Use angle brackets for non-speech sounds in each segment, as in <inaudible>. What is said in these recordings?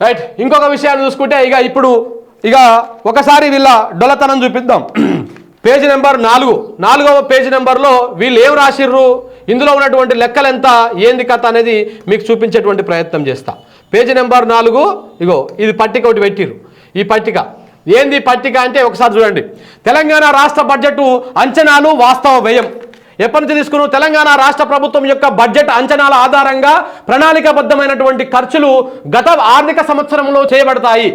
Right ఇంకొక విషయాన్ని చూసుకుంటే ఇక ఇప్పుడు ఇక ఒకసారి వీళ్ళ డొలతనం చూపిద్దాం. <clears throat> పేజీ నెంబర్ నాలుగు. నాలుగవ పేజీ నెంబర్లో వీళ్ళు ఏం రాసిర్రు? ఇందులో ఉన్నటువంటి లెక్కలు ఎంత? ఏంది కథ అనేది మీకు చూపించేటువంటి ప్రయత్నం చేస్తా. పేజీ నెంబర్ నాలుగు ఇగో ఇది పట్టిక ఒకటి పెట్టిర్రు. ఈ పట్టిక. ఏంది పట్టిక అంటే ఒకసారి చూడండి. తెలంగాణ రాష్ట్ర బడ్జెట్ అంచనాలు వాస్తవ వ్యయం. ఎప్పటి నుంచి తీసుకున్నాం తెలంగాణ రాష్ట్ర ప్రభుత్వం యొక్క బడ్జెట్ అంచనాల ఆధారంగా ప్రణాళికాబద్ధమైనటువంటి ఖర్చులు గత ఆర్థిక సంవత్సరంలో చేయబడతాయి.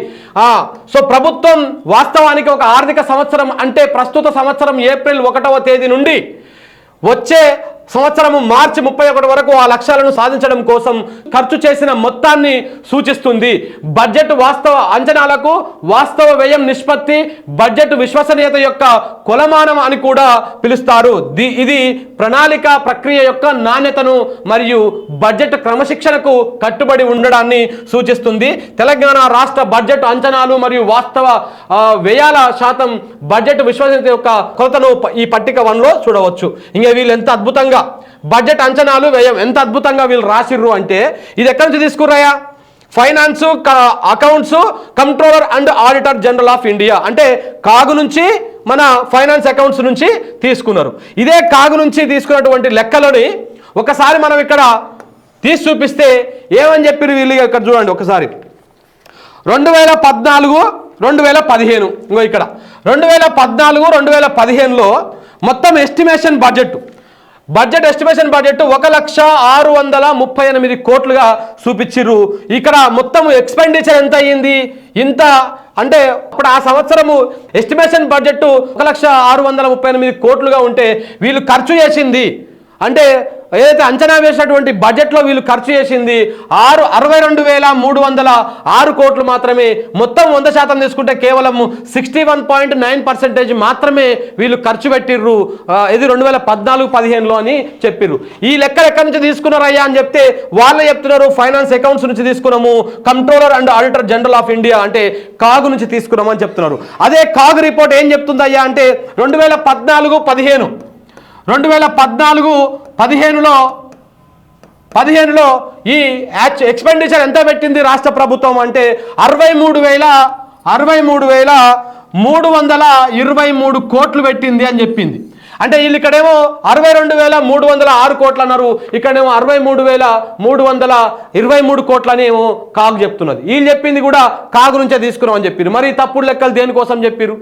సో ప్రభుత్వం వాస్తవానికి ఒక ఆర్థిక సంవత్సరం అంటే ప్రస్తుత సంవత్సరం ఏప్రిల్ ఒకటవ తేదీ నుండి వచ్చే సంవత్సరము మార్చి ముప్పై ఒకటి వరకు ఆ లక్ష్యాలను సాధించడం కోసం ఖర్చు చేసిన మొత్తాన్ని సూచిస్తుంది. బడ్జెట్ వాస్తవ అంచనాలకు వాస్తవ వ్యయం నిష్పత్తి బడ్జెట్ విశ్వసనీయత యొక్క కొలమానం అని కూడా పిలుస్తారు. ది ఇది ప్రణాళిక ప్రక్రియ యొక్క నాణ్యతను మరియు బడ్జెట్ క్రమశిక్షణకు కట్టుబడి ఉండడాన్ని సూచిస్తుంది. తెలంగాణ రాష్ట్ర బడ్జెట్ అంచనాలు మరియు వాస్తవ వ్యయాల శాతం బడ్జెట్ విశ్వసనీయత యొక్క కొలతను ఈ పట్టిక వన్లో చూడవచ్చు. ఇంకా వీళ్ళు ఎంత అద్భుతంగా బడ్జెట్ అంచనాలు వ్యయం ఎంత అద్భుతంగా వీళ్ళు రాసిర్రు అంటే ఇది ఎక్కడి నుంచి తీసుకురాయా finance accounts controller and auditor general of India అంటే కాగు నుంచి మన ఫైనాన్స్ అకౌంట్స్ నుంచి తీసుకున్నారు. ఇదే కాగు నుంచి తీసుకున్నటువంటి లెక్కలని ఒకసారి మనం ఇక్కడ తీసి చూపిస్తే ఏమని చెప్పి వీళ్ళు ఇక్కడ చూడండి ఒకసారి. రెండు వేల పద్నాలుగు రెండు వేల పదిహేను ఇంకో ఇక్కడ. రెండు వేల పద్నాలుగు రెండు వేల పదిహేనులో మొత్తం estimation budget budget estimation budget ఒక లక్ష ఆరు వందల ముప్పై ఎనిమిది కోట్లుగా చూపించిర్రు. ఇక్కడ మొత్తం ఎక్స్పెండిచర్ ఎంత అయ్యింది? ఇంత అంటే ఇప్పుడు ఆ సంవత్సరము ఎస్టిమేషన్ బడ్జెట్ ఒక లక్ష ఆరు వందల ముప్పై ఎనిమిది కోట్లుగా ఉంటే వీళ్ళు ఖర్చు చేసింది అంటే ఏదైతే అంచనా వేసినటువంటి బడ్జెట్లో వీళ్ళు ఖర్చు చేసింది ఆరు అరవై రెండు వేల మూడు వందల ఆరు కోట్లు మాత్రమే. మొత్తం వంద శాతం తీసుకుంటే కేవలం sixty one point nine percentage మాత్రమే వీళ్ళు ఖర్చు పెట్టిర్రు. ఇది రెండు వేల పద్నాలుగు పదిహేనులో అని చెప్పిర్రు. ఈ లెక్కలు ఎక్కడి నుంచి తీసుకున్నారయ్యా అని చెప్తే వాళ్ళే చెప్తున్నారు ఫైనాన్స్ అకౌంట్స్ నుంచి తీసుకున్నాము controller and auditor general of India అంటే కాగు నుంచి తీసుకున్నామని చెప్తున్నారు. అదే కాగు రిపోర్ట్ ఏం చెప్తుందయ్యా అంటే రెండు వేల పద్నాలుగు పదిహేను. రెండు వేల పద్నాలుగు పదిహేనులో పదిహేనులో ఈ యాచ్ ఎక్స్పెండిచర్ ఎంత పెట్టింది రాష్ట్ర ప్రభుత్వం అంటే అరవై మూడు వేల అరవై మూడు వేల మూడు వందల ఇరవై మూడు కోట్లు పెట్టింది అని చెప్పింది. అంటే వీళ్ళు ఇక్కడేమో అరవై రెండు వేల మూడు వందల ఆరు కోట్లు అన్నారు ఇక్కడేమో అరవై మూడు వేల మూడు వందల ఇరవై మూడు కోట్లనేమో కాగు చెప్తున్నది. వీళ్ళు చెప్పింది కూడా కాగు నుంచే తీసుకున్నామని చెప్పారు మరి తప్పుడు లెక్కలు దేనికోసం చెప్పారు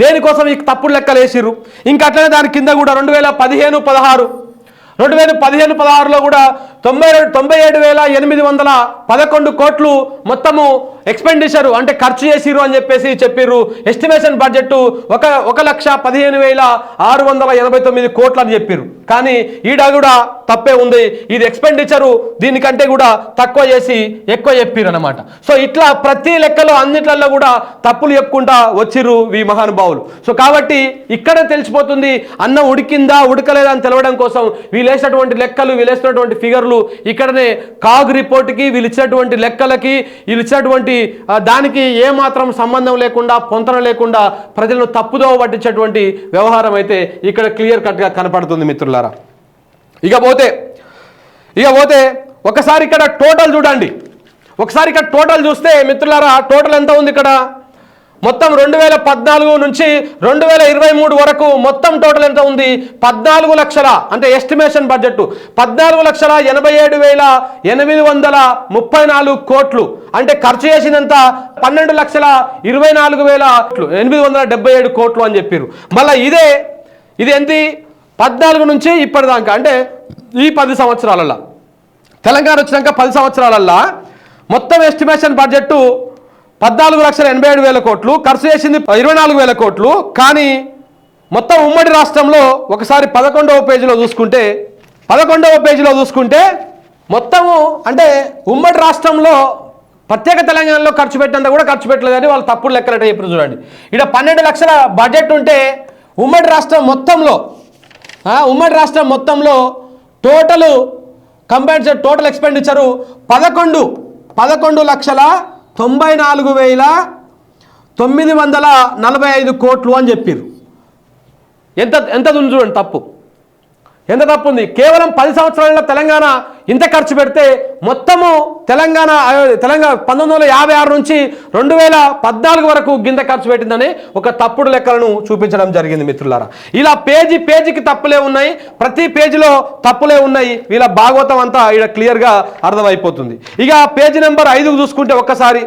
దేనికోసం ఈ తప్పుడు లెక్కలు వేసిర్రు? ఇంకా అట్లనే దాని కింద కూడా రెండు వేల పదిహేను పదహారు. రెండు వేల పదిహేను పదహారులో కూడా తొంభై రెండు తొంభై ఏడు వేల ఎనిమిది వందల పదకొండు కోట్లు మొత్తము ఎక్స్పెండిచర్ అంటే ఖర్చు చేసిర్రు అని చెప్పేసి చెప్పిర్రు. ఎస్టిమేషన్ బడ్జెట్ ఒక ఒక లక్ష పదిహేను వేల ఆరు వందల ఎనభై తొమ్మిది కోట్లు అని చెప్పిర్రు. కానీ ఈడ కూడా తప్పే ఉంది. ఇది ఎక్స్పెండిచరు దీనికంటే కూడా తక్కువ చేసి ఎక్కువ చెప్పిర్రు అనమాట సో ఇట్లా ప్రతి లెక్కలో అన్నిట్లలో కూడా తప్పులు చెప్పుకుంటా వచ్చిర్రు ఈ మహానుభావులు. సో కాబట్టి ఇక్కడ తెలిసిపోతుంది అన్నం ఉడికిందా ఉడకలేదా అని తెలవడం కోసం వీళ్ళు వేసినటువంటి లెక్కలు వీళ్ళు వేసినటువంటి ఫిగర్లు ఇక్కడనే కాగ్ రిపోర్ట్కి వీళ్ళు ఇచ్చినటువంటి లెక్కలకి వీళ్ళు ఇచ్చినటువంటి చెప్పి దానికి ఏమాత్రం సంబంధం లేకుండా పొంతన లేకుండా ప్రజలను తప్పుదోవ పట్టించేటువంటి వ్యవహారం అయితే ఇక్కడ క్లియర్ కట్గా కనపడుతుంది మిత్రులారా. ఇక పోతే ఇక పోతే ఒకసారి ఇక్కడ టోటల్ చూడండి. ఒకసారి ఇక్కడ టోటల్ చూస్తే మిత్రులారా టోటల్ ఎంత ఉంది ఇక్కడ? మొత్తం రెండు వేల పద్నాలుగు నుంచి రెండు వేల ఇరవై మూడు వరకు మొత్తం టోటల్ ఎంత ఉంది? పద్నాలుగు లక్షల అంటే ఎస్టిమేషన్ బడ్జెట్ పద్నాలుగు లక్షల ఎనభై ఏడు వేల ఎనిమిది వందల ముప్పై నాలుగు కోట్లు. అంటే ఖర్చు చేసినంత పన్నెండు లక్షల ఇరవై నాలుగు వేల ఎనిమిది వందల డెబ్బై ఏడు కోట్లు అని చెప్పారు మళ్ళీ ఇదే ఇది ఎంత పద్నాలుగు నుంచి ఇప్పటిదాకా అంటే ఈ పది సంవత్సరాలలో తెలంగాణ వచ్చినాక పది సంవత్సరాలల్లా మొత్తం ఎస్టిమేషన్ బడ్జెట్ పద్నాలుగు లక్షల ఎనభై ఏడు వేల కోట్లు ఖర్చు చేసింది ఇరవై నాలుగు వేల కోట్లు. కానీ మొత్తం ఉమ్మడి రాష్ట్రంలో ఒకసారి పదకొండవ పేజీలో చూసుకుంటే పదకొండవ పేజీలో చూసుకుంటే మొత్తము అంటే ఉమ్మడి రాష్ట్రంలో ప్రత్యేక తెలంగాణలో ఖర్చు పెట్టినంత కూడా ఖర్చు పెట్టలేదని వాళ్ళు తప్పుడు లెక్కలట చెప్పారు చూడండి. ఇక్కడ పన్నెండు లక్షల బడ్జెట్ ఉంటే ఉమ్మడి రాష్ట్రం మొత్తంలో ఉమ్మడి రాష్ట్రం మొత్తంలో టోటల్ కంబైన్డ్ టోటల్ ఎక్స్పెండిచరు పదకొండు పదకొండు లక్షల తొంభై నాలుగు వేల తొమ్మిది వందల నలభై ఐదు కోట్లు అని చెప్పారు ఎంత ఎంత ఉంది చూడండి తప్పు. ఎంత తప్పు ఉంది కేవలం పది సంవత్సరాలలో తెలంగాణ ఇంత ఖర్చు పెడితే మొత్తము తెలంగాణ తెలంగాణ పంతొమ్మిది వందల యాభై ఆరు నుంచి రెండు వేల పద్నాలుగు వరకు గింత ఖర్చు పెట్టిందని ఒక తప్పుడు లెక్కలను చూపించడం జరిగింది మిత్రులారా. ఇలా పేజీ పేజీకి తప్పులే ఉన్నాయి ప్రతి పేజీలో తప్పులే ఉన్నాయి వీళ్ళ భాగవతం అంతా ఇక్కడ క్లియర్గా అర్థమైపోతుంది. ఇక పేజీ నెంబర్ ఐదుకు చూసుకుంటే ఒక్కసారి.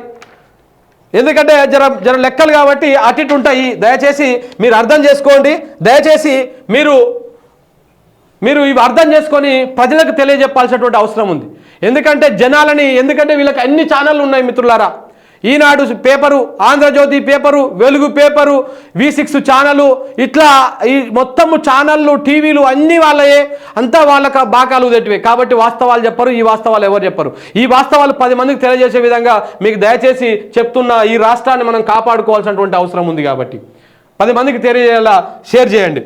ఎందుకంటే జర జర లెక్కలు కాబట్టి అటు ఇటు ఉంటాయి. దయచేసి మీరు అర్థం చేసుకోండి. దయచేసి మీరు మీరు ఇవి అర్థం చేసుకొని ప్రజలకు తెలియజెప్పాల్సినటువంటి అవసరం ఉంది. ఎందుకంటే జనాలని ఎందుకంటే వీళ్ళకి అన్ని ఛానళ్ళు ఉన్నాయి మిత్రులారా. Eenadu paper Andhrajyothy paper Velugu paper V six channel ఇట్లా ఈ మొత్తము ఛానళ్ళు టీవీలు అన్నీ వాళ్ళయే అంతా వాళ్ళకి బాకాలు తెట్టివే కాబట్టి వాస్తవాలు చెప్పరు ఈ వాస్తవాలు ఎవరు చెప్పరు. ఈ వాస్తవాలు పది మందికి తెలియజేసే విధంగా మీకు దయచేసి చెప్తున్న ఈ రాష్ట్రాన్ని మనం కాపాడుకోవాల్సినటువంటి అవసరం ఉంది కాబట్టి. పది మందికి తెలియజేయాలా? షేర్ చేయండి.